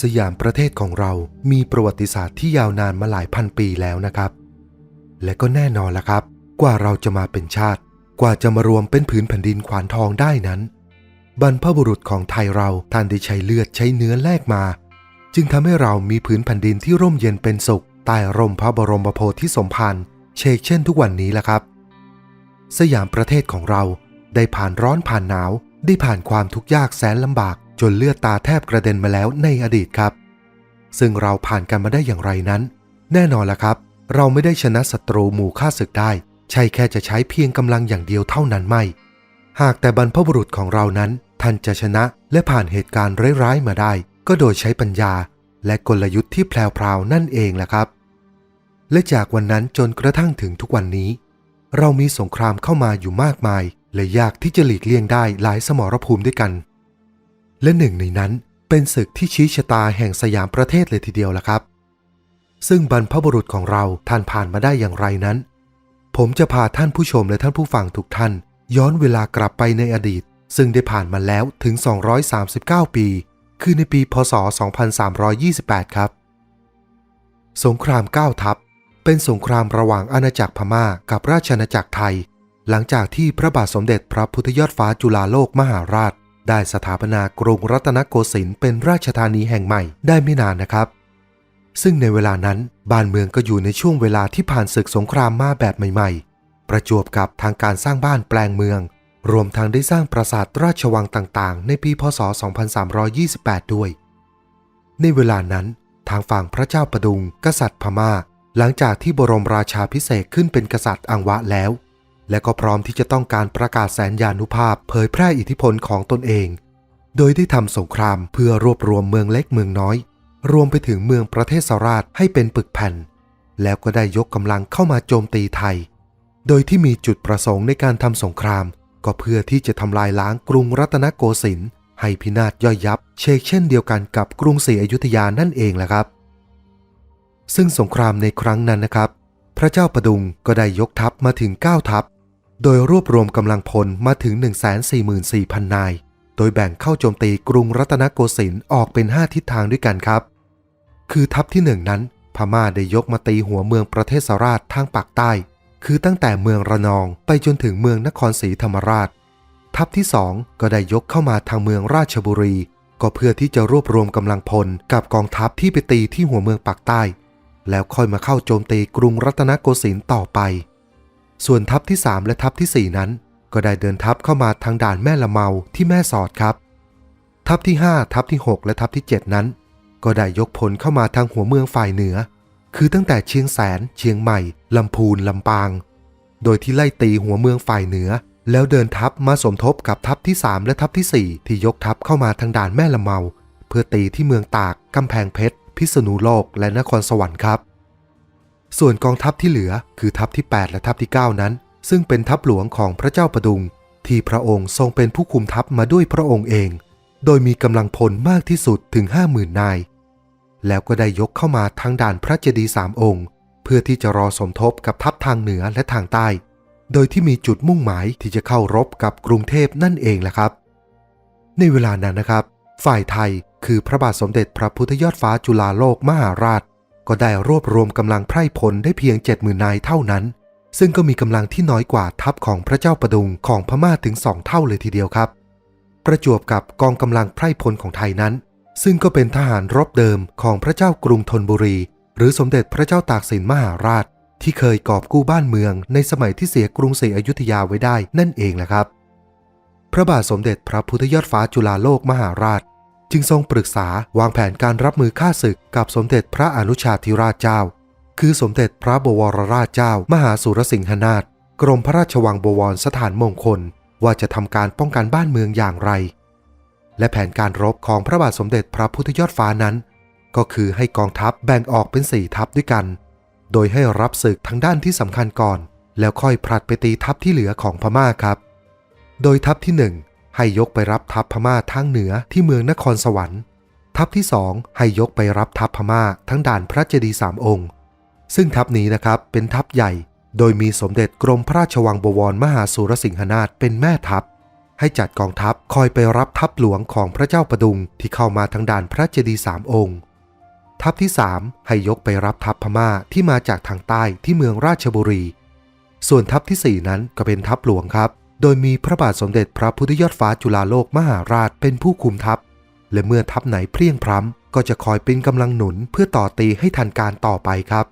สยามประเทศของเรามีประวัติศาสตร์ที่ยาวนานมาหลายพันปีแล้วนะครับ และก็แน่นอนละครับ กว่าเราจะมาเป็นชาติ กว่าจะมารวมเป็นผืนแผ่นดินขวานทองได้นั้น บรรพบุรุษของไทยเราท่านได้ใช้เลือดใช้เนื้อแลกมา จึงทำให้เรามีผืนแผ่นดินที่ร่มเย็นเป็นสุขใต้ร่มพระบรมโพธิสมภารเชกเช่นทุกวันนี้ละครับ สยามประเทศของเราได้ผ่านร้อนผ่านหนาวได้ผ่านความทุกข์ยากแสนลำบาก จนเลือดตาแทบกระเด็นมาแล้วในอดีตครับ ซึ่งเราผ่านกันมาได้อย่างไรนั้น แน่นอนละครับ เราไม่ได้ชนะศัตรูหมู่ฆ่าศึกได้ ใช่แค่จะใช้เพียงกำลังอย่างเดียวเท่านั้นไม่ หากแต่บรรพบุรุษของเรานั้น ท่านจะชนะและผ่านเหตุการณ์ร้ายๆมาได้ ก็โดยใช้ปัญญา และกลยุทธ์ที่แพรวๆนั่นเองแหละครับ และจากวันนั้นจนกระทั่งถึงทุกวันนี้ เรามีสงครามเข้ามาอยู่มากมายและยากที่จะหลีกเลี่ยงได้หลายสมรภูมิด้วยกัน และหนึ่งในนั้นเป็นศึกที่ชี้ชะตาแห่งสยามประเทศเลยทีเดียวละครับ ซึ่งบรรพบุรุษของเราท่านผ่านมาได้อย่างไรนั้น ผมจะพาท่านผู้ชมและท่านผู้ฟังทุกท่าน ย้อนเวลากลับไปในอดีต ซึ่งได้ผ่านมาแล้วถึง 239 ปี คือในปีพศ 2328 ครับ สงครามเก้าทัพ เป็นสงครามระหว่างอาณาจักรพม่ากับราชอาณาจักรไทย หลังจากที่พระบาทสมเด็จพระพุทธยอดฟ้าจุฬาโลกมหาราช ได้สถาปนากรุงรัตนโกสินทร์เป็นราชธานีแห่งใหม่ได้ไม่นานนะครับ ซึ่งในเวลานั้นบ้านเมืองก็อยู่ในช่วงเวลาที่ผ่านศึกสงครามมาแบบใหม่ ๆ ประจวบกับทางการสร้างบ้านแปลงเมือง รวมทั้งได้สร้างปราสาทราชวังต่างๆ ในปีพศ 2328 ด้วย ในเวลานั้น ทางฝั่งพระเจ้าประดุง กษัตริย์พม่า หลังจากที่บรมราชาพิเศษขึ้นเป็นกษัตริย์อังวะแล้ว และก็พร้อมที่จะต้องการประกาศแสนยานุภาพเผยแพร่อิทธิพลของตนเอง โดยได้ทำสงครามเพื่อรวบรวมเมืองเล็กเมืองน้อย รวมไปถึงเมืองประเทศสราชให้เป็นปึกแผ่น แล้วก็ได้ยกกำลังเข้ามาโจมตีไทย โดยที่มีจุดประสงค์ในการทำสงคราม ก็เพื่อที่จะทำลายล้างกรุงรัตนโกสินทร์ให้พินาศย่อยยับ เชกเช่นเดียวกันกับกรุงศรีอยุธยานั่นเองแหละครับ ซึ่งสงครามในครั้งนั้นนะครับ พระเจ้าประดุงก็ได้ยกทัพมาถึง 9 ทัพ โดยรวบรวมกำลังพลมาถึง 144,000 นาย โดยแบ่งเข้าโจมตีกรุงรัตนโกสินทร์ออกเป็น 5 ทิศทางด้วยกันครับ คือทัพที่หนึ่งนั้น พม่าได้ยกมาตีหัวเมืองประเทศสราชทางปากใต้ คือตั้งแต่เมืองระนองไปจนถึงเมืองนครศรีธรรมราช ทัพที่สองก็ได้ยกเข้ามาทางเมืองราชบุรี ก็เพื่อที่จะรวบรวมกำลังพลกับกองทัพที่ไปตีที่หัวเมืองปากใต้ แล้วค่อยมาเข้าโจมตีกรุงรัตนโกสินทร์ต่อไป ส่วนทัพที่ 3 และทัพทีสี่ 4 นั้น ก็ได้เดินทัพเข้ามาทางด่านแม่ละเมาที่แม่สอดครับ ทัพที่ 5 ทัพที่ 6 และทัพที่ 7 นั้น ก็ได้ยกพลเข้ามาทางหัวเมืองฝ่ายเหนือ คือตั้งแต่เชียงแสน เชียงใหม่ลำพูนลำปาง โดยที่ไล่ตีหัวเมืองฝ่ายเหนือ แล้วเดินทัพมาสมทบกับทัพที่ 3 และทัพทีสี่4 ที่ยกทัพเข้ามาทางด่านแม่ละเมา เพื่อตีที่เมืองตากกำแพงเพชรพิษณุโลกและนครสวรรค์ครับ ส่วนกองทัพที่เหลือคือทัพที่ 8 และทัพที่ 9 นั้น ซึ่งเป็นทัพหลวงของพระเจ้าประดุง ที่พระองค์ทรงเป็นผู้คุมทัพมาด้วยพระองค์เอง โดยมีกำลังพลมากที่สุดถึง 50,000 นาย แล้วก็ได้ยกเข้ามาทางด่านพระเจดีย์สามองค์ เพื่อที่จะรอสมทบกับทัพทางเหนือและทางใต้ โดยที่มีจุดมุ่งหมายที่จะเข้ารบกับกรุงเทพนั่นเองแหละครับ ในเวลานั้นนะครับ ฝ่ายไทยคือพระบาทสมเด็จพระพุทธยอดฟ้าจุฬาโลกมหาราช ก็ได้รวบรวมกำลังไพร่พลได้เพียง70,000นนายเท่านั้น ซึ่งก็มีกำลังที่น้อยกว่าทัพของพระเจ้าประดุงของพม่าถึง2เท่าเลยทีเดียวครับ ประจวบกับกองกำลังไพร่พลของไทยนั้น ซึ่งก็เป็นทหารรบเดิมของพระเจ้ากรุงธนบุรี หรือสมเด็จพระเจ้าตากสินมหาราช ที่เคยกอบกู้บ้านเมือง ในสมัยที่เสียกรุงศรีอยุธยาไว้ได้นั่นเองแหละครับ พระบาทสมเด็จพระพุทธยอดฟ้าจุฬาโลกมหาราช จึงทรงปรึกษาวางแผนการรับมือฆ่าศึกกับสมเด็จพระอนุชาธิราชเจ้า คือสมเด็จพระบวรราชเจ้า มหาสุรสิงหนาถกรมพระราชวังบวรสถานมงคล ว่าจะทำการป้องกันบ้านเมืองอย่างไร และแผนการรบของพระบาทสมเด็จพระพุทธยอดฟ้านั้น ก็คือให้กองทัพแบ่งออกเป็นสี่ทัพด้วยกัน โดยให้รับศึกทางด้านที่สำคัญก่อน แล้วค่อยผลัดไปตีทัพที่เหลือของพม่าครับ โดยทัพที่หนึ่ง ให้ยกไปรับทัพพม่าทางเหนือที่เมืองนครสวรรค์ ทัพที่สองให้ยกไปรับทัพพม่าทั้งด่านพระเจดีย์สามองค์ ซึ่งทัพนี้นะครับเป็นทัพใหญ่ โดยมีสมเด็จกรมพระราชวังบวรมหาสุรสิงหนาถเป็นแม่ทัพ ให้จัดกองทัพคอยไปรับทัพหลวงของพระเจ้าประดุงที่เข้ามาทางด่านพระเจดีย์สามองค์ทัพที่ 3 ให้ยกไปรับทัพพม่าที่มาจากทางใต้ที่เมืองราชบุรี ส่วนทัพทีสี่4 นั้นก็เป็นทัพหลวงครับ โดยมีพระบาทสมเด็จพระพุทธยอดฟ้าจุฬาโลกมหาราชเป็นผู้คุมทัพ และเมื่อทัพไหนเพลียงพร้ำก็จะคอยเป็นกำลังหนุนเพื่อต่อตีให้ทันการต่อไปครับ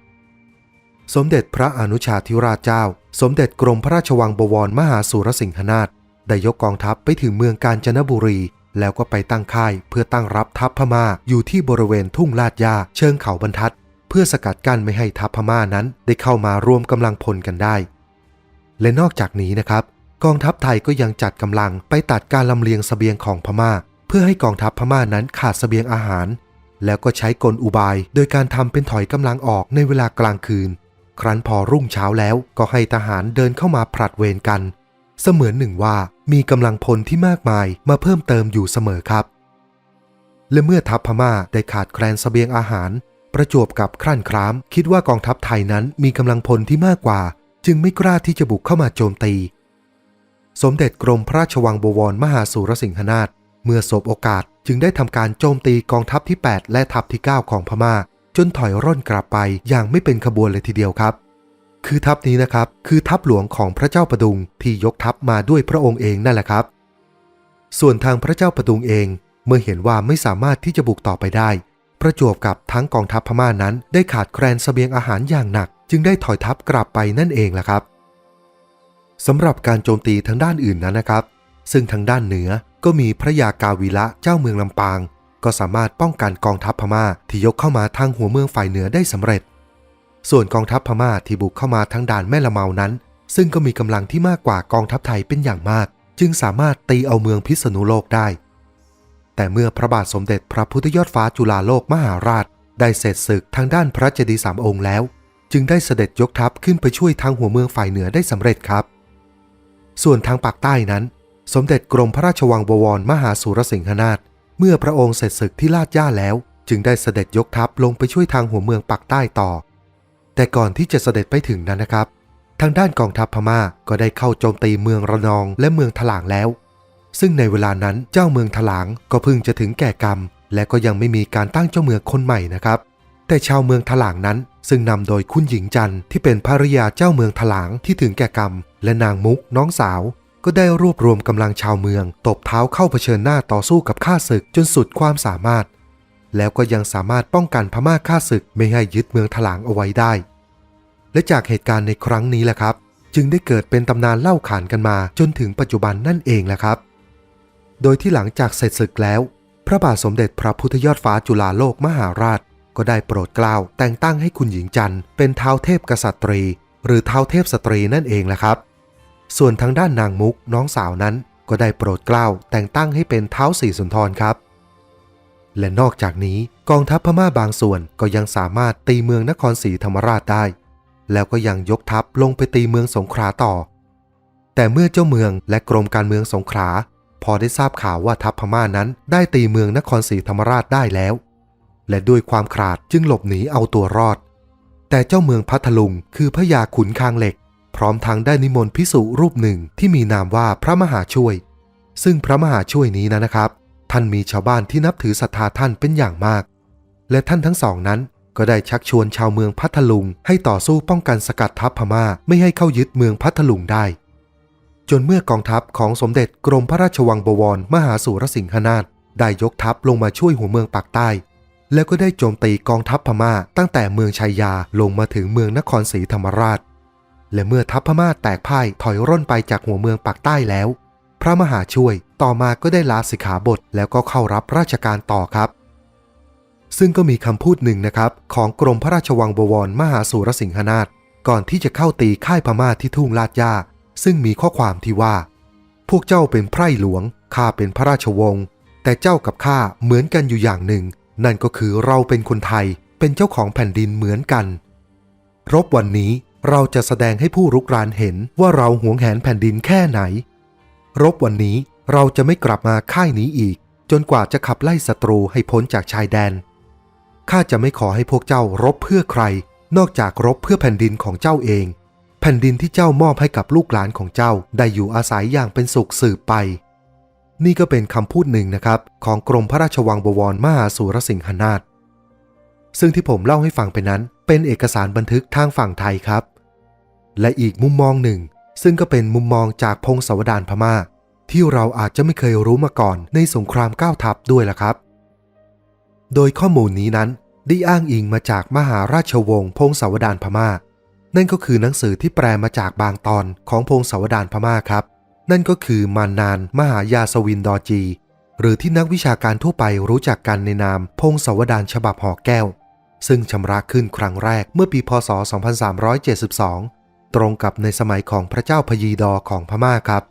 สมเด็จพระอนุชาธิราชเจ้า สมเด็จกรมพระราชวังบวรมหาสุรสิงหนาถได้ยกกองทัพไปถึงเมืองกาญจนบุรี แล้วก็ไปตั้งค่าย เพื่อตั้งรับทัพพม่าอยู่ที่บริเวณทุ่งลาดยาเชิงเขาบรรทัด เพื่อสกัดกั้นไม่ให้ทัพพม่านั้นได้เข้ามารวมกำลังพลกันได้ และนอกจากนี้นะครับ กองทัพไทยก็ยังจัดกำลังไปตัดการลำเลียงเสบียงของพม่า เพื่อให้กองทัพพม่านั้นขาดเสบียงอาหาร แล้วก็ใช้กลอุบาย โดยการทำเป็นถอยกำลังออกในเวลากลางคืน ครั้นพอรุ่งเช้าแล้วก็ให้ทหารเดินเข้ามาผลัดเวรกัน เสมือนหนึ่งว่ามีกำลังพลที่มากมายมาเพิ่มเติมอยู่เสมอครับ และเมื่อทัพพม่าได้ขาดแคลนเสบียงอาหาร ประจวบกับครั่นคราม คิดว่ากองทัพไทยนั้นมีกำลังพลที่มากกว่า จึงไม่กล้าที่จะบุกเข้ามาโจมตี สมเด็จกรมพระราชวังบวรมหาสุรสิงหนาถเมื่อสบโอกาสจึงได้ทำการโจมตีกองทัพที่ 8 และทัพที่ 9 ของพม่า จนถอยร่นกลับไปอย่างไม่เป็นขบวนเลยทีเดียวครับ คือทัพนี้นะครับคือทัพหลวงของพระเจ้าประดุงที่ยกทัพมาด้วยพระองค์เองนั่นแหละครับ ส่วนทางพระเจ้าประดุงเองเมื่อเห็นว่าไม่สามารถที่จะบุกต่อไปได้ ประจวบกับทั้งกองทัพพม่านั้นได้ขาดแคลนเสบียงอาหารอย่างหนัก จึงได้ถอยทัพกลับไปนั่นเองแหละครับ สำหรับการโจมตีทางด้านอื่นนั้นนะครับ ซึ่งทางด้านเหนือก็มีพระยากาวีละเจ้าเมืองลำปาง ก็สามารถป้องกันกองทัพพม่าที่ยกเข้ามาทางหัวเมืองฝ่ายเหนือได้สำเร็จ ส่วนกองทัพพม่าที่บุกเข้ามาทางด่านแม่ละเมานั้น ซึ่งก็มีกำลังที่มากกว่ากองทัพไทยเป็นอย่างมาก จึงสามารถตีเอาเมืองพิษณุโลกได้ แต่เมื่อพระบาทสมเด็จพระพุทธยอดฟ้าจุฬาโลกมหาราช ได้เสร็จศึกทางด้านพระเจดีย์สามองค์แล้ว จึงได้เสด็จยกทัพขึ้นไปช่วยทางหัวเมืองฝ่ายเหนือได้สำเร็จครับ ส่วนทางปากใต้นั้น สมเด็จกรมพระราชวังบวรมหาสุรสิงหนาถเมื่อพระองค์เสร็จศึกที่ลาดย่าแล้ว จึงได้เสด็จยกทัพลงไปช่วยทางหัวเมืองปากใต้ต่อ แต่ก่อนที่จะเสด็จไปถึงนั้นนะครับ ทางด้านกองทัพพม่าก็ได้เข้าโจมตีเมืองระนองและเมืองถลางแล้ว ซึ่งในเวลานั้นเจ้าเมืองถลางก็เพิ่งจะถึงแก่กรรม และก็ยังไม่มีการตั้งเจ้าเมืองคนใหม่นะครับ แต่ชาวเมืองถลางนั้น ซึ่งนำโดยคุณหญิงจันทร์ที่เป็นภริยาเจ้าเมืองถลางที่ถึงแก่กรรม และนางมุกน้องสาว ก็ได้รวบรวมกำลังชาวเมือง ตบเท้าเข้าเผชิญหน้าต่อสู้กับข้าศึกจนสุดความสามารถ แล้วก็ยังสามารถป้องกันพม่าข้าศึกไม่ให้ยึดเมืองถลางเอาไว้ได้ และจากเหตุการณ์ในครั้งนี้แหละครับ จึงได้เกิดเป็นตำนานเล่าขานกันมาจนถึงปัจจุบันนั่นเองแหละครับ โดยที่หลังจากเสร็จศึกแล้ว พระบาทสมเด็จพระพุทธยอดฟ้าจุฬาโลกมหาราช ก็ได้โปรดเกล้าแต่งตั้งให้คุณหญิงจันทร์เป็นเท้าเทพกษัตรี หรือเท้าเทพสตรีนั่นเองแหละครับ ส่วนทางด้านนางมุกน้องสาวนั้นก็ได้โปรดเกล้าแต่งตั้งให้เป็นเท้าสีสุนทรครับ และนอกจากนี้กองทัพพม่าบางส่วนก็ยังสามารถตีเมืองนครศรีธรรมราชได้ แล้วก็ยังยกทัพลงไปตีเมืองสงขลาต่อ แต่เมื่อเจ้าเมืองและกรมการเมืองสงขลาพอได้ทราบข่าวว่าทัพพม่านั้นได้ตีเมืองนครศรีธรรมราชได้แล้ว และด้วยความขาดจึงหลบหนีเอาตัวรอด แต่เจ้าเมืองพัทลุงคือพระยาขุนคางเหล็ก พร้อมทั้งได้นิมนต์พิสุรูปหนึ่งที่มีนามว่าพระมหาช่วย ซึ่งพระมหาช่วยนี้นะนะครับ ท่านมีชาวบ้านที่นับถือศรัทธาท่านเป็นอย่างมาก และท่านทั้งสองนั้นก็ได้ชักชวนชาวเมืองพัทลุง ให้ต่อสู้ป้องกันสกัดทัพพม่าไม่ให้เข้ายึดเมืองพัทลุงได้ จนเมื่อกองทัพของสมเด็จกรมพระราชวังบวรมหาสุรสิงหนาถได้ยกทัพลงมาช่วยหัวเมืองปากใต้ แล้วก็ได้โจมตีกองทัพพม่าตั้งแต่เมืองชัยยาลงมาถึงเมืองนครศรีธรรมราช และเมื่อทัพพม่าแตกพ่ายถอยร่นไปจากหัวเมืองปากใต้แล้ว พระมหาช่วยต่อมาก็ได้ลาสิกขาบทแล้วก็เข้ารับราชการต่อครับ ซึ่งก็มีคำพูดหนึ่งนะครับ ของกรมพระราชวังบวรมหาสุรสิงหนาถก่อนที่จะเข้าตีค่ายพม่าที่ทุ่งลาดยาซึ่งมีข้อความที่ว่า พวกเจ้าเป็นไพร่หลวงข้าเป็นพระราชวงศ์แต่เจ้ากับข้าเหมือนกันอยู่อย่างหนึ่ง นั่นก็คือเราเป็นคนไทยเป็นเจ้าของแผ่นดินเหมือนกัน รบวันนี้เราจะแสดงให้ผู้รุกรานเห็นว่าเราหวงแหนแผ่นดินแค่ไหน รบวันนี้เราจะไม่กลับมาค่ายนี้อีก จนกว่าจะขับไล่ศัตรูให้พ้นจากชายแดน ข้าจะไม่ขอให้พวกเจ้ารบเพื่อใคร นอกจากรบเพื่อแผ่นดินของเจ้าเอง แผ่นดินที่เจ้ามอบให้กับลูกหลานของเจ้าได้อยู่อาศัยอย่างเป็นสุขสืบไป นี่ก็เป็นคำพูดหนึ่งนะครับ ของกรมพระราชวังบวรมหาสุรสิงหนาถซึ่งที่ผมเล่าให้ฟังไปนั้น เป็นเอกสารบันทึกทางฝั่งไทยครับ และอีกมุมมองหนึ่ง ซึ่งก็เป็นมุมมองจากพงศาวดารพม่า ที่เราอาจจะไม่เคยรู้มาก่อนในสงครามก้าวทัพด้วยล่ะครับ โดยข้อมูลนี้นั้นได้อ้างอิงมาจากมหาราชวงศ์พงศาวดารพม่า นั่นก็คือหนังสือที่แปลมาจากบางตอนของพงศาวดารพม่าครับ นั่นก็คือมานานมหายาสวินดอจี หรือที่นักวิชาการทั่วไปรู้จักกันในนามพงศาวดารฉบับหอแก้ว ซึ่งชำระขึ้นครั้งแรกเมื่อปีพศ 2372 ตรงกับในสมัยของพระเจ้าพยีดอของพม่าครับ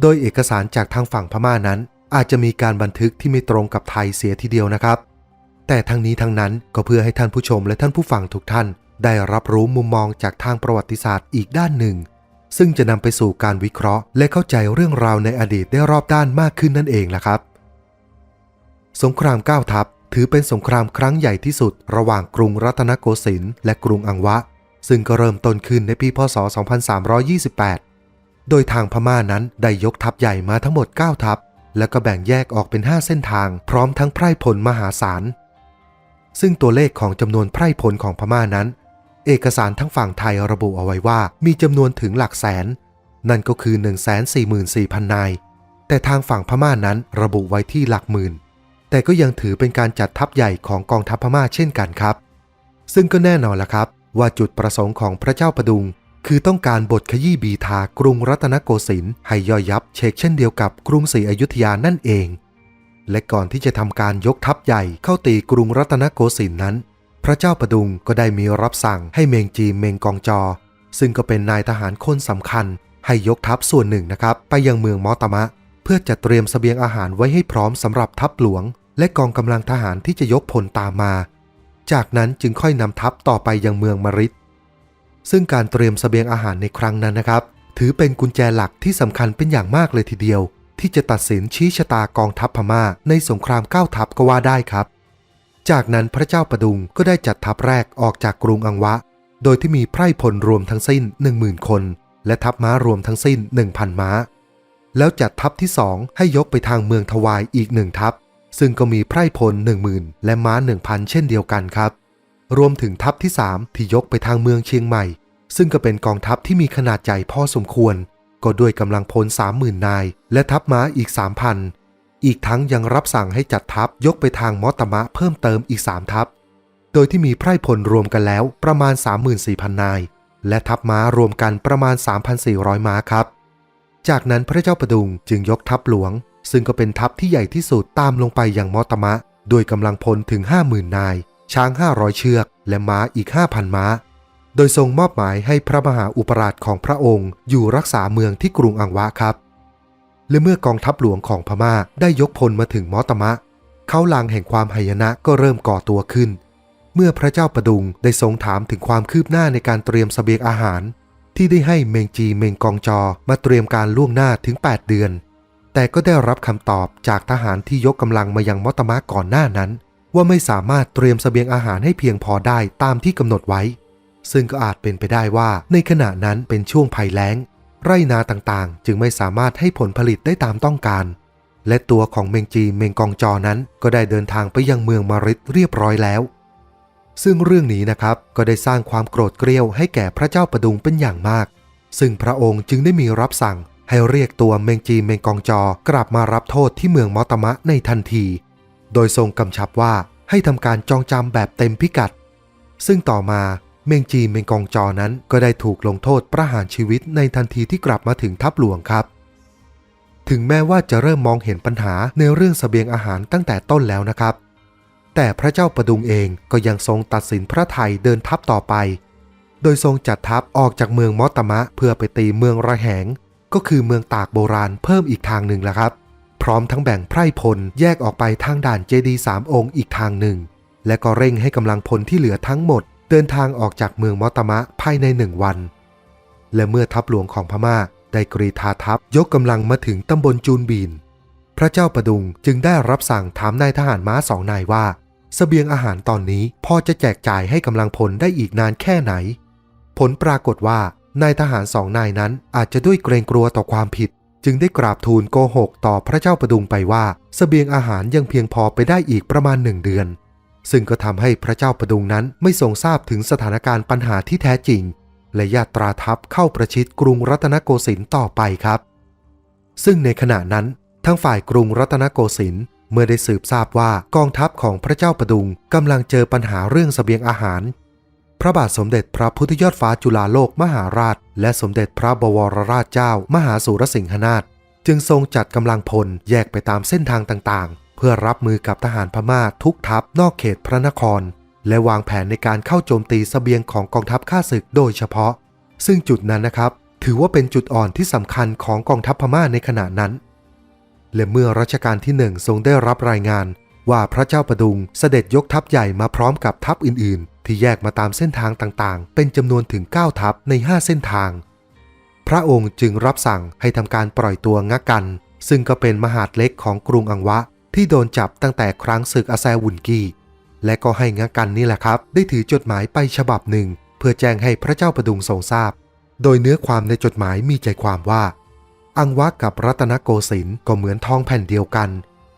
โดยเอกสารจากทางฝั่งพม่านั้น อาจจะมีการบันทึกที่ไม่ตรงกับไทยเสียทีเดียวนะครับ แต่ทั้งนี้ทั้งนั้นก็เพื่อให้ท่านผู้ชมและท่านผู้ฟังทุกท่าน ได้รับรู้มุมมองจากทางประวัติศาสตร์อีกด้านหนึ่ง ซึ่งจะนำไปสู่การวิเคราะห์ และเข้าใจเรื่องราวในอดีตได้รอบด้านมากขึ้นนั่นเองล่ะครับ สงครามก้าวทัพถือเป็นสงครามครั้งใหญ่ที่สุด ระหว่างกรุงรัตนโกสินทร์และกรุงอังวะ ซึ่งก็เริ่มต้นขึ้นในปีพศ 2328 โดยทางพม่านั้นได้ยกทัพใหญ่มาทั้งหมด 9 ทัพ แล้วก็แบ่งแยกออกเป็น 5 เส้นทาง พร้อมทั้งไพร่พลมหาศาลซึ่งตัวเลขของจำนวนไพร่พลของพม่านั้น เอกสารทั้งฝั่งไทยระบุเอาไว้ว่ามีจำนวนถึงหลักแสน นั่นก็คือ 144,000 นาย แต่ทางฝั่งพม่านั้นระบุไว้ที่หลักหมื่น แต่ก็ยังถือเป็นการจัดทัพใหญ่ของกองทัพพม่าเช่นกันครับ ซึ่งก็แน่นอนละครับ ว่าจุดประสงค์ของพระเจ้าประดุง คือต้องการบทขยี้บีทากรุงรัตนโกสินทร์ให้ย่อยยับเชกเช่นเดียวกับกรุงศรีอยุธยานั่นเอง และก่อนที่จะทำการยกทัพใหญ่เข้าตีกรุงรัตนโกสินทร์นั้น พระเจ้าประดุงก็ได้มีรับสั่งให้เมงจีเมงกองจอ ซึ่งก็เป็นนายทหารคนสำคัญ ให้ยกทัพส่วนหนึ่งนะครับ ไปยังเมืองมอตมะ เพื่อจัดเตรียมเสบียงอาหารไว้ให้พร้อมสำหรับทัพหลวง และกองกำลังทหารที่จะยกพลตามมา จากนั้นจึงค่อยนำทัพต่อไปยังเมืองมริดซึ่งการเตรียมเสบียงอาหารในครั้งนั้นนะครับ ถือเป็นกุญแจหลักที่สำคัญเป็นอย่างมากเลยทีเดียว ที่จะตัดสินชี้ชะตากองทัพพม่าในสงครามเก้าทัพก็ว่าได้ครับ จากนั้นพระเจ้าประดุงก็ได้จัดทัพแรกออกจากกรุงอังวะ โดยที่มีไพร่พลรวมทั้งสิ้น 10,000 คน และทัพม้ารวมทั้งสิ้น 1,000 ม้า แล้วจัดทัพที่สองให้ยกไปทางเมืองทวายอีกหนึ่งทัพ ซึ่งก็มีไพร่พล 10,000 และม้า 1,000 เช่นเดียวกันครับ รวมถึงทัพที่3ที่ยกไปทางเมืองเชียงใหม่ ซึ่งก็เป็นกองทัพที่มีขนาดใหญ่พอสมควร ก็ด้วยกำลังพล30,000นาย และทัพม้าอีก3,000 อีกทั้งยังรับสั่งให้จัดทัพยกไปทางมอตมะเพิ่มเติมอีก 3 ทัพ โดยที่มีไพร่พลรวมกันแล้วประมาณ 34,000 นาย และทัพม้ารวมกันประมาณ 3,400 ม้าครับ จากนั้นพระเจ้าประดุงจึงยกทัพหลวง ซึ่งก็เป็นทัพที่ใหญ่ที่สุดตามลงไปยังมอตมะ โดยกำลังพลถึง 50,000 นาย ช้าง 500 เชือก และม้าอีก 5,000 ม้า โดยทรงมอบหมายให้พระมหาอุปราชของพระองค์อยู่รักษาเมืองที่กรุงอังวะครับ และเมื่อกองทัพหลวงของพม่าได้ยกพลมาถึงมอตมะ เขาลางแห่งความหายนะก็เริ่มก่อตัวขึ้น เมื่อพระเจ้าประดุงได้ทรงถามถึงความคืบหน้าในการเตรียมเสบียงอาหาร ที่ได้ให้เมงจีเมงกองจอมาเตรียมการล่วงหน้าถึง 8 เดือน แต่ก็ได้รับคำตอบจากทหารที่ยกกำลังมายังมอตมะก่อนหน้านั้น ว่าไม่สามารถเตรียมเสบียงอาหารให้เพียงพอได้ตามที่กำหนดไว้ซึ่งก็อาจเป็นไปได้ว่าในขณะนั้นเป็นช่วงภัยแล้ง ไร่นาต่างๆ จึงไม่สามารถให้ผลผลิตได้ตามต้องการ และตัวของเมงจีเมงกองจอนั้นก็ได้เดินทางไปยังเมืองมาริดเรียบร้อยแล้ว ซึ่งเรื่องนี้นะครับก็ได้สร้างความโกรธเกรี้ยวให้แก่พระเจ้าประดุงเป็นอย่างมาก ซึ่งพระองค์จึงได้มีรับสั่งให้เรียกตัวเมงจีเมงกองจอกลับมารับโทษที่เมืองมอตมะในทันที โดยทรงกำชับว่าให้ทำการจองจำแบบเต็มพิกัด ซึ่งต่อมา เมงจีเมงกองจอนั้นก็ได้ถูกลงโทษประหารชีวิตในทันทีที่กลับมาถึงทัพหลวงครับ ถึงแม้ว่าจะเริ่มมองเห็นปัญหาในเรื่องเสบียงอาหารตั้งแต่ต้นแล้วนะครับ แต่พระเจ้าประดุงเองก็ยังทรงตัดสินพระไทยเดินทัพต่อไป โดยทรงจัดทัพออกจากเมืองมอตมะ เพื่อไปตีเมืองระแหง ก็คือเมืองตากโบราณเพิ่มอีกทางหนึ่งแล้วครับ พร้อมทั้งแบ่งไพร่พลแยกออกไปทางด่านเจดีสามองค์อีกทางหนึ่งและก็เร่งให้กำลังพลที่เหลือทั้งหมด เดินทางออกจากเมืองมอตมะภายในหนึ่งวัน และเมื่อทัพหลวงของพม่าได้กรีธาทัพยกกำลังมาถึงตำบลจูนบีน พระเจ้าประดุงจึงได้รับสั่งถามนายทหารม้าสองนายว่าสเสบียงอาหารตอนนี้พอจะแจกจ่ายให้กำลังพลได้อีกนานแค่ไหน ผลปรากฏว่านายทหารสองนายนั้นอาจจะด้วยเกรงกลัวต่อความผิด จึงได้กราบทูลโกหกต่อพระเจ้าประดุงไปว่าสเสบียงอาหารยังเพียงพอไปได้อีกประมาณหนึ่งเดือน ซึ่งก็ทำให้พระเจ้าประดุงนั้นไม่ทรงทราบถึงสถานการณ์ปัญหาที่แท้จริง และญาตราทัพเข้าประชิดกรุงรัตนโกสินทร์ต่อไปครับ ซึ่งในขณะนั้นทั้งฝ่ายกรุงรัตนโกสินทร์เมื่อได้สืบทราบว่ากองทัพของพระเจ้าประดุงกำลังเจอปัญหาเรื่องสเสบียงอาหาร พระบาทสมเด็จพระพุทธยอดฟ้าจุฬาโลกมหาราช และสมเด็จพระบวรราชเจ้า มหาสุรสิงหนาถจึงทรงจัดกำลังพลแยกไปตามเส้นทางต่าง พื่อรับมือกับทหารพม่าทุกทัพนอกเขตพระนคร และวางแผนในการเข้าโจมตีสเสบียงของกองทัพข้าศึกโดยเฉพาะ ซึ่งจุดนั้นนะครับ ถือว่าเป็นจุดอ่อนที่สำคัญของกองทัพพม่าในขณะนั้น และเมื่อรัชกาลที่หนึ่งทรงได้รับรายงาน ว่าพระเจ้าประดุงเสด็จยกทัพใหญ่มาพร้อมกับทัพอื่น ๆ ที่แยกมาตามเส้นทางต่างๆ เป็นจำนวนถึง 9 ทัพใน 5 เส้นทาง พระองค์จึงรับสั่งให้ทำการปล่อยตัวงะกัน ซึ่งก็เป็นมหาดเล็กของกรุงอังวะ ที่โดนจับตั้งแต่ครั้งศึกอาแซวุนกีและก็ให้งะกันนี่แหละครับ ได้ถือจดหมายไปฉบับหนึ่ง เพื่อแจ้งให้พระเจ้าประดุงทรงทราบ โดยเนื้อความในจดหมายมีใจความว่า อังวะกับรัตนโกสินทร์ก็เหมือนทองแผ่นเดียวกัน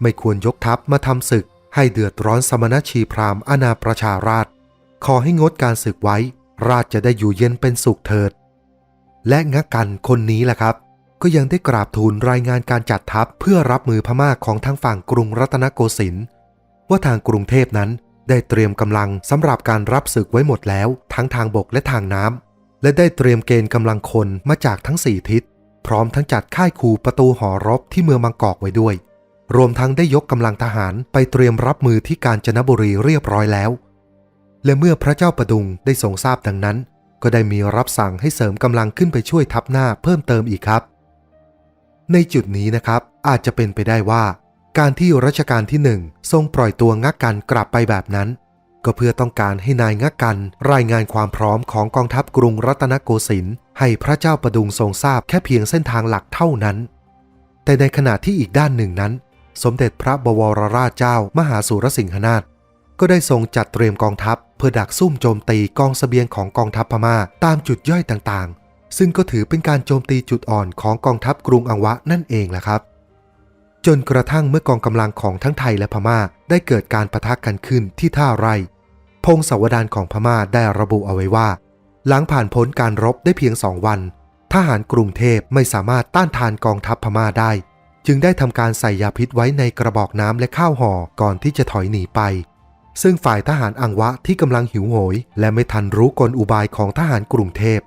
ไม่ควรยกทัพมาทำศึก ให้เดือดร้อนสมณชีพราหมณ์อาณาประชาราช ขอให้งดการศึกไว้ ราชจะได้อยู่เย็นเป็นสุขเถิด และงะกันคนนี้แหละครับ ก็ยังได้กราบทูลรายงานการจัดทัพเพื่อรับมือพม่าของทางฝั่งกรุงรัตนโกสินทร์ว่าทางกรุงเทพนั้นได้เตรียมกำลังสำหรับการรับศึกไว้หมดแล้ว ทั้งทางบกและทางน้ำและได้เตรียมเกณฑ์กำลังคนมาจากทั้งสี่ทิศ พร้อมทั้งจัดค่ายคูประตูหอรบที่เมืองบางกอกไว้ด้วย รวมทั้งได้ยกกำลังทหารไปเตรียมรับมือที่กาญจนบุรีเรียบร้อยแล้ว และเมื่อพระเจ้าประดุงได้ทรงทราบดังนั้น ก็ได้มีรับสั่งให้เสริมกำลังขึ้นไปช่วยทัพหน้าเพิ่มเติมอีกครับ ในจุดนี้นะครับอาจจะเป็นไปได้ว่า การที่รัชกาลที่หนึ่งทรงปล่อยตัวงักกันกลับไปแบบนั้น ก็เพื่อต้องการให้นายงักกันรายงานความพร้อมของกองทัพกรุงรัตนโกสินทร์ให้พระเจ้าประดุงทรงทราบแค่เพียงเส้นทางหลักเท่านั้น แต่ในขณะที่อีกด้านหนึ่งนั้น สมเด็จพระบวรราชเจ้ามหาสุรสิงหนาถก็ได้ทรงจัดเตรียมกองทัพเพื่อดักซุ่มโจมตีกองสเสบียงของกองทัพพม่าตามจุดย่อยต่างๆ ซึ่งก็ถือเป็นการโจมตีจุดอ่อนของกองทัพกรุงอังวะนั่นเองแหละครับ จนกระทั่งเมื่อกองกำลังของทั้งไทยและพม่าได้เกิดการประทะกันขึ้นที่ท่าไร พงศาวดารของพม่าได้ระบุเอาไว้ว่า หลังผ่านพ้นการรบได้เพียงสองวัน ทหารกรุงเทพไม่สามารถต้านทานกองทัพพม่าได้ จึงได้ทำการใส่ยาพิษไว้ในกระบอกน้ำและข้าวห่อก่อนที่จะถอยหนีไปซึ่งฝ่ายทหารอังวะที่กำลังหิวโหย และไม่ทันรู้กลอุบายของทหารกรุงเทพ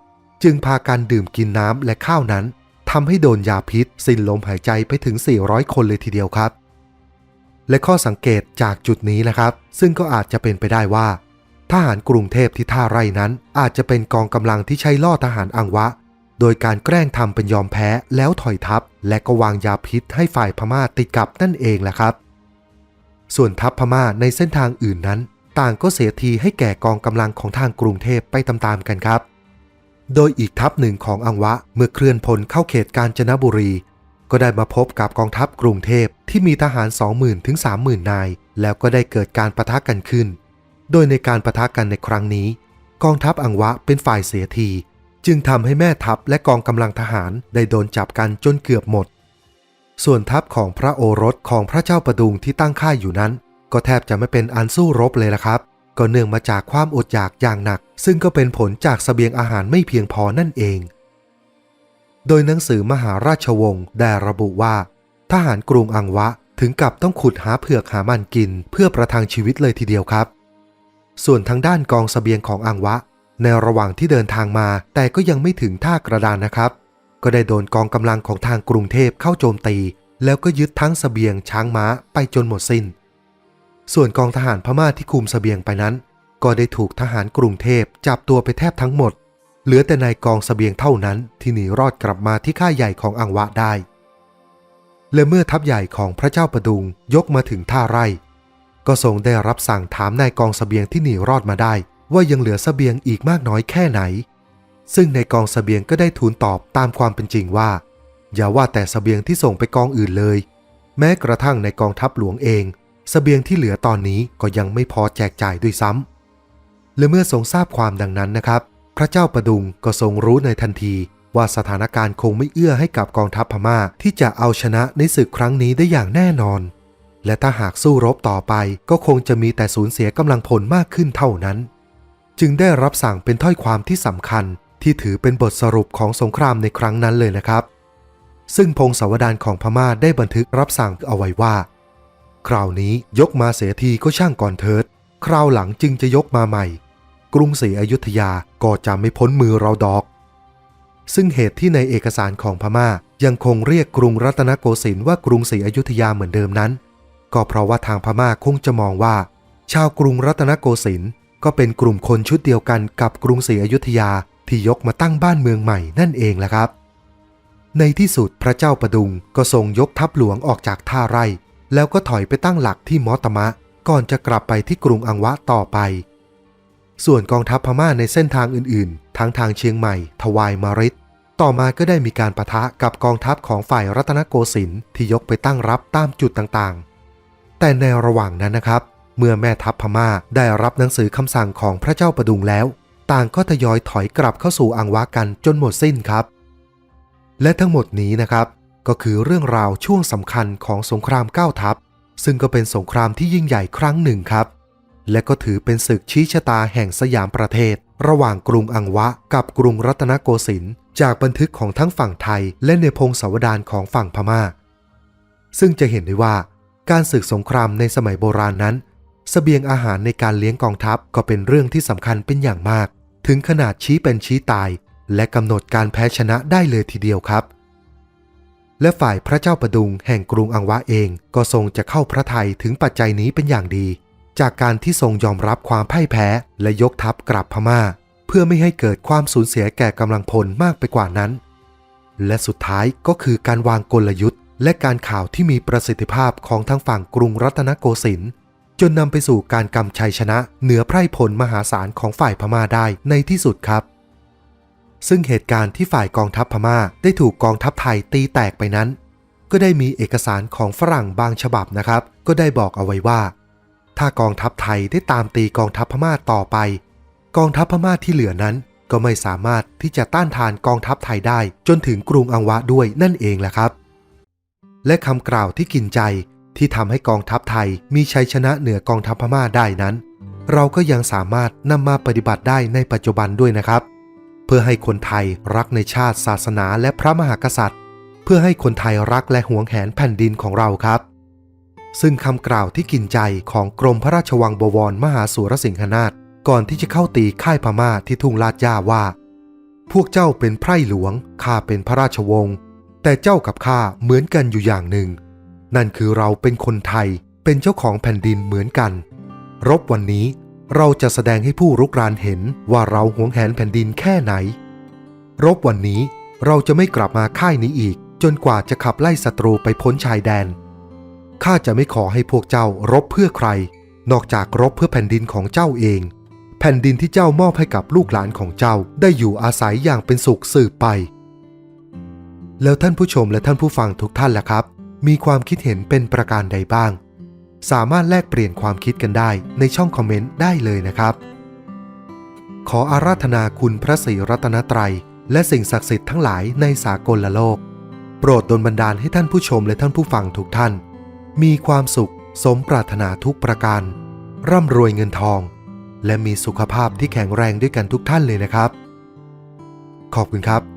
จึงพากันดื่มกินน้ำและข้าวนั้นทำให้โดนยาพิษสิ้นลมหายใจไปถึง 400 คนเลยทีเดียวครับ และข้อสังเกตจากจุดนี้นะครับ ซึ่งก็อาจจะเป็นไปได้ว่า ทหารกรุงเทพที่ท่าไร่นั้น อาจจะเป็นกองกำลังที่ใช้ล่อทหารอังวะ โดยการแกล้งทำเป็นยอมแพ้แล้วถอยทัพ และก็วางยาพิษให้ฝ่ายพม่าติดกับนั่นเองแหละครับ ส่วนทัพพม่าในเส้นทางอื่นนั้น ต่างก็เสียทีให้แก่กองกำลังของทางกรุงเทพไปตามๆกันครับ โดยอีกทัพหนึ่งของอังวะเมื่อเคลื่อนพลเข้าเขตกาญจนบุรี ก็ได้มาพบกับกองทัพกรุงเทพที่มีทหาร 20,000ถึง30,000 นาย แล้วก็ได้เกิดการประทะกันขึ้น โดยในการประทะกันในครั้งนี้ กองทัพอังวะเป็นฝ่ายเสียที จึงทำให้แม่ทัพและกองกำลังทหารได้โดนจับกันจนเกือบหมด ส่วนทัพของพระโอรสของพระเจ้าประดุงที่ตั้งค่ายอยู่นั้น ก็แทบจะไม่เป็นอันสู้รบเลยละครับ ก็เนื่องมาจากความอดอยากอย่างหนัก ซึ่งก็เป็นผลจากสเสบียงอาหารไม่เพียงพอนั่นเอง โดยหนังสือมหาราชวงศ์ได้ระบุว่า ทหารกรุงอังวะถึงกับต้องขุดหาเผือกหามันกิน เพื่อประทังชีวิตเลยทีเดียวครับ ส่วนทางด้านกองสเสบียงของอังวะ ในระหว่างที่เดินทางมา แต่ก็ยังไม่ถึงท่ากระดานนะครับ ก็ได้โดนกองกำลังของทางกรุงเทพเข้าโจมตี แล้วก็ยึดทั้งสเสบียงช้างม้าไปจนหมดสิน้น ส่วนกองทหารพม่าที่คุมสเสบียงไปนั้น ก็ได้ถูกทหารกรุงเทพจับตัวไปแทบทั้งหมด เหลือแต่นายกองสเสบียงเท่านั้นที่หนีรอดกลับมาที่ค่ายใหญ่ของอังวะได้ และเมื่อทัพใหญ่ของพระเจ้าประดุงยกมาถึงท่าไร่ ก็ทรงได้รับสั่งถามนายกองสเสบียงที่หนีรอดมาได้ ว่ายังเหลือสเสบียงอีกมากน้อยแค่ไหน ซึ่งในกองสเสบียงก็ได้ทูลตอบตามความเป็นจริงว่า อย่าว่าแต่สเสบียงที่ส่งไปกองอื่นเลย แม้กระทั่งในกองทัพหลวงเอง เสบียงที่เหลือตอนนี้ก็ยังไม่พอแจกจ่ายด้วยซ้ำและเมื่อทรงทราบความดังนั้นนะครับ พระเจ้าประดุงก็ทรงรู้ในทันทีว่าสถานการณ์คงไม่เอื้อให้กับกองทัพพม่าที่จะเอาชนะในศึกครั้งนี้ได้อย่างแน่นอน และถ้าหากสู้รบต่อไปก็คงจะมีแต่สูญเสียกำลังพลมากขึ้นเท่านั้น จึงได้รับสั่งเป็นถ้อยความที่สำคัญที่ถือเป็นบทสรุปของสงครามในครั้งนั้นเลยนะครับ ซึ่งพงศาวดารของพม่าได้บันทึกรับสั่งเอาไว้ว่า คราวนี้ยกมาเสียทีก็ช่างก่อนเถิด คราวหลังจึงจะยกมาใหม่ กรุงศรีอยุธยาก็จะไม่พ้นมือเราดอก ซึ่งเหตุที่ในเอกสารของพม่ายังคงเรียกกรุงรัตนโกสินทร์ว่ากรุงศรีอยุธยาเหมือนเดิมนั้น ก็เพราะว่าทางพม่าคงจะมองว่า ชาวกรุงรัตนโกสินทร์ก็เป็นกลุ่มคนชุดเดียวกันกับกรุงศรีอยุธยาที่ยกมาตั้งบ้านเมืองใหม่นั่นเองแหละครับ ในที่สุดพระเจ้าประดุงก็ทรงยกทัพหลวงออกจากท่าไร่ แล้วก็ถอยไปตั้งหลักที่มอตมะ ก่อนจะกลับไปที่กรุงอังวะต่อไป ส่วนกองทัพพม่าในเส้นทางอื่นๆ ทั้งทางเชียงใหม่ ทวายมาริดต่อมาก็ได้มีการประทะกับกองทัพของฝ่ายรัตนโกสินทร์ที่ยกไปตั้งรับตามจุดต่างๆ แต่ในระหว่างนั้นนะครับ เมื่อแม่ทัพพม่าได้รับหนังสือคำสั่งของพระเจ้าประดุงแล้ว ต่างก็ทยอยถอยกลับเข้าสู่อังวะกันจนหมดสิ้นครับ และทั้งหมดนี้นะครับ ก็คือเรื่องราวช่วงสำคัญของสงครามเก้าทัพ ซึ่งก็เป็นสงครามที่ยิ่งใหญ่ครั้งหนึ่งครับ และก็ถือเป็นศึกชี้ชะตาแห่งสยามประเทศ ระหว่างกรุงอังวะ กับกรุงรัตนโกสินทร์จากบันทึกของทั้งฝั่งไทย และในพงศาวดารของฝั่งพม่า ซึ่งจะเห็นได้ว่า การศึกสงครามในสมัยโบราณนั้นเสบียงอาหารในการเลี้ยงกองทัพก็เป็นเรื่องที่สำคัญเป็นอย่างมาก ถึงขนาดชี้เป็นชี้ตาย และกำหนดการแพ้ชนะได้เลยทีเดียวครับ และฝ่ายพระเจ้าประดุงแห่งกรุงอังวะเองก็ทรงจะเข้าพระทัยถึงปัจจัยนี้เป็นอย่างดี จากการที่ทรงยอมรับความพ่ายแพ้และยกทัพกลับพม่า เพื่อไม่ให้เกิดความสูญเสียแก่กำลังพลมากไปกว่านั้น และสุดท้ายก็คือการวางกลยุทธ์ และการข่าวที่มีประสิทธิภาพของทั้งฝั่งกรุงรัตนโกสินทร์จนนำไปสู่การกำชัยชนะเหนือไพร่พลมหาศาลของฝ่ายพม่าได้ในที่สุดครับ ซึ่งเหตุการณ์ที่ฝ่ายกองทัพพม่า ได้ถูกกองทัพไทยตีแตกไปนั้น ก็ได้มีเอกสารของฝรั่งบางฉบับนะครับ ก็ได้บอกเอาไว้ว่า ถ้ากองทัพไทยได้ตามตีกองทัพพม่าต่อไป กองทัพพม่าที่เหลือนั้น ก็ไม่สามารถที่จะต้านทานกองทัพไทยได้ จนถึงกรุงอังวะด้วยนั่นเองแหละครับ และคำกล่าวที่กินใจที่ทำให้กองทัพไทยมีชัยชนะเหนือกองทัพพม่าได้นั้น เราก็ยังสามารถนำมาปฏิบัติได้ในปัจจุบันด้วยนะครับ เพื่อให้คนไทยรักในชาติศาสนาและพระมหากษัตริย์ เพื่อให้คนไทยรักและหวงแหนแผ่นดินของเราครับ ซึ่งคำกล่าวที่กินใจของกรมพระราชวังบวรมหาสุรสิงหนาถก่อนที่จะเข้าตีค่ายพม่าที่ทุ่งลาดย่าว่า พวกเจ้าเป็นไพร่หลวงข้าเป็นพระราชวงศ์แต่เจ้ากับข้าเหมือนกันอยู่อย่างหนึ่ง นั่นคือเราเป็นคนไทยเป็นเจ้าของแผ่นดินเหมือนกัน รบวันนี้ เราจะแสดงให้ผู้รุกรานเห็นว่าเราหวงแหนแผ่นดินแค่ไหน รบวันนี้เราจะไม่กลับมาค่ายนี้อีก จนกว่าจะขับไล่ศัตรูไปพ้นชายแดน ข้าจะไม่ขอให้พวกเจ้ารบเพื่อใคร นอกจากรบเพื่อแผ่นดินของเจ้าเอง แผ่นดินที่เจ้ามอบให้กับลูกหลานของเจ้าได้อยู่อาศัยอย่างเป็นสุขสืบไป แล้วท่านผู้ชมและท่านผู้ฟังทุกท่านล่ะครับ มีความคิดเห็นเป็นประการใดบ้าง สามารถแลกเปลี่ยนความคิดกันได้ในช่องคอมเมนต์ได้เลยนะครับ ขออาราธนาคุณพระศรีรัตนตรัย และสิ่งศักดิ์สิทธิ์ทั้งหลายในสากลละโลก โปรดดลบันดาลให้ท่านผู้ชมและท่านผู้ฟังทุกท่าน มีความสุขสมปรารถนาทุกประการ ร่ำรวยเงินทอง และมีสุขภาพที่แข็งแรงด้วยกันทุกท่านเลยนะครับ ขอบคุณครับ